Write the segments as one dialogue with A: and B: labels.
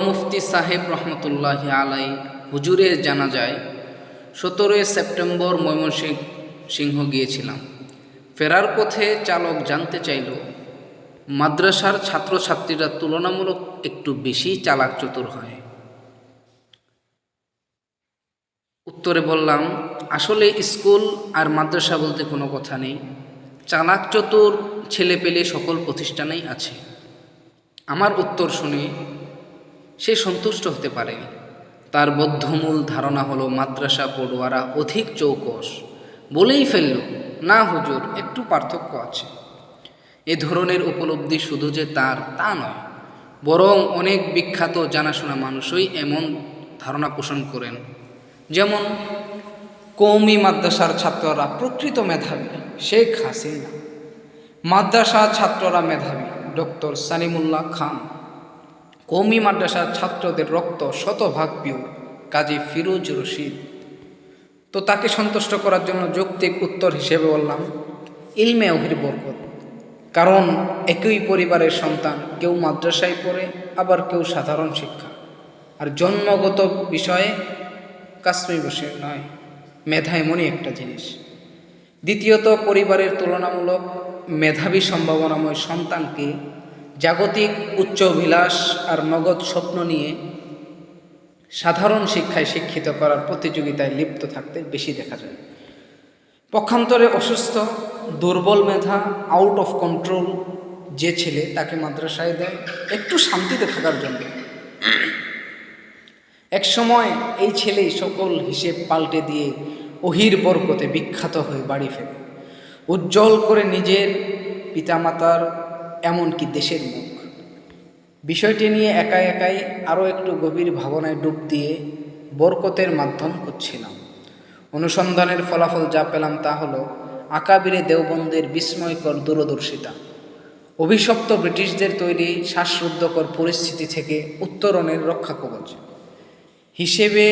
A: মুফতি সাহেব রহমতুল্লাহ আলাই জানা যায়, সতেরোই সেপ্টেম্বর ময়মনসিংহ সিংহ গিয়েছিলাম। ফেরার পথে চালক জানতে চাইল, মাদ্রাসার ছাত্রছাত্রীরা তুলনামূলক একটু বেশি চালাক চতুর হয়। উত্তরে বললাম, আসলে স্কুল আর মাদ্রাসা বলতে কোনো কথা নেই। চালাক চতুর ছেলে পেলে সকল প্রতিষ্ঠানেই আছে। আমার উত্তর শুনে সে সন্তুষ্ট হতে পারেনি। তার বদ্ধমূল ধারণা হলো মাদ্রাসা পড়ুয়ারা অধিক চৌকস। বলেই ফেলল, না হুজুর, একটু পার্থক্য আছে। এ ধরনের উপলব্ধি শুধু যে তার, তা নয়। বরং অনেক বিখ্যাত জানাশোনা মানুষই এমন ধারণা পোষণ করেন। যেমন কৌমি মাদ্রাসার ছাত্ররা প্রকৃত মেধাবী, শেখ হাসিনা। মাদ্রাসা ছাত্ররা মেধাবী, ডক্টর সানিমুল্লাহ খান। কৌমি মাদ্রাসার ছাত্রদের রক্ত শতভাগ পিওর কাজী ফিরোজ রশিদ। তো তাকে সন্তুষ্ট করার জন্য যৌক্তিক উত্তর হিসেবে বললাম, ইলমে অহির বরকত। কারণ একই পরিবারের সন্তান কেউ মাদ্রাসায় পড়ে, আবার কেউ সাধারণ শিক্ষা। আর জন্মগত বিষয়ে কাশ্মীর বসে নয় মেধা এমনই একটা জিনিস। দ্বিতীয়ত, পরিবারের তুলনামূলক মেধাবী সম্ভাবনাময় সন্তানকে জাগতিক উচ্চ অভিলাষ আর নগদ স্বপ্ন নিয়ে সাধারণ শিক্ষায় শিক্ষিত করার প্রতিযোগিতায় লিপ্ত থাকতে বেশি দেখা যায়। পক্ষান্তরে অসুস্থ, দুর্বল মেধা আউট অফ কন্ট্রোল যে ছেলে তাকে মাদ্রাসায় দেয়, একটু শান্তিতে থাকার জন্য। এক সময় এই ছেলেই সকল হিসেব পাল্টে দিয়ে অহির বরকতে বিখ্যাত হয়ে বাড়ি ফেরে। উজ্জ্বল করে নিজের পিতামাতার এমনকি দেশের মুখ। বিষয়টি নিয়ে একা একাই আরও একটু গভীর ভাবনায় ডুব দিয়ে বরকতের মাধ্যম করছিলাম অনুসন্ধানের ফলাফল যা পেলাম তা হলো, আকাবিরে দেওবন্দের বিস্ময়কর দূরদর্শিতা। অভিশপ্ত ব্রিটিশদের তৈরি শ্বাসরুদ্ধকর পরিস্থিতি থেকে উত্তরণের রক্ষা কবচ হিসেবে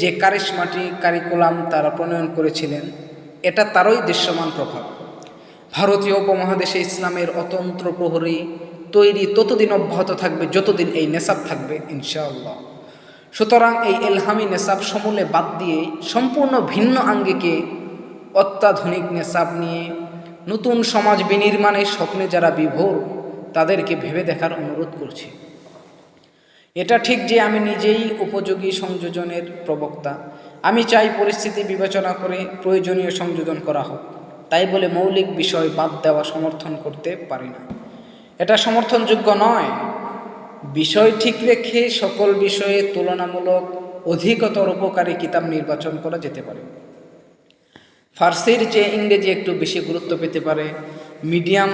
A: যে কারিশমাটি কারিকুলাম তারা প্রণয়ন করেছিলেন, এটা তারই দৃশ্যমান প্রভাব। ভারতীয় উপমহাদেশে ইসলামের অতন্ত্র প্রহরী তৈরি ততদিন অব্যাহত থাকবে, যতদিন এই নেশাব থাকবে, ইনশাআল্লাহ। সুতরাং এই এলহামি নেশাব সমূলে বাদ দিয়ে সম্পূর্ণ ভিন্ন আঙ্গিকে অত্যাধুনিক নেশাব নিয়ে নতুন সমাজ বিনির্মাণের স্বপ্নে যারা বিভোর, তাদেরকে ভেবে দেখার অনুরোধ করছি। এটা ঠিক যে আমি নিজেই উপযোগী সংযোজনের প্রবক্তা। আমি চাই পরিস্থিতি বিবেচনা করে প্রয়োজনীয় সংযোজন করা হোক। তাই বলে মৌলিক বিষয় বাদ দেওয়া সমর্থন করতে পারি না। এটা সমর্থনযোগ্য নয়। বিষয় ঠিক রেখে সকল বিষয়ে তুলনামূলক অধিকতর উপকারী কিতাব নির্বাচন করা যেতে পারে। ফার্সির চেয়ে ইংরেজি একটু বেশি গুরুত্ব পেতে পারে, মিডিয়াম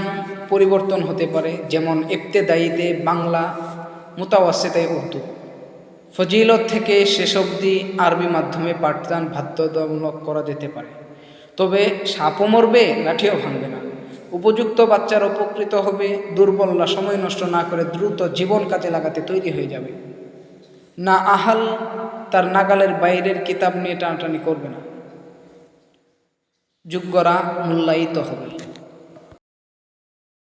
A: পরিবর্তন হতে পারে, যেমন ইবতেদায়ীতে বাংলা মোতাওয়াসেতায় উর্দু। ফজিলত থেকে শেষ অবধি আরবি মাধ্যমে পাঠদান বাধ্যতামূলক করা যেতে পারে। তবে সাপও মরবে, লাঠিও ভাঙবে না। উপযুক্ত বাচ্চার উপকৃত হবে, দুর্বলরা সময় নষ্ট না করে দ্রুত জীবন কাজে লাগাতে তৈরি হয়ে যাবে। না আহাল তার নাগালের বাইরের কিতাব নিয়ে টানাটানি করবে না। যোগ্যরা মূল্যায়িত হবে।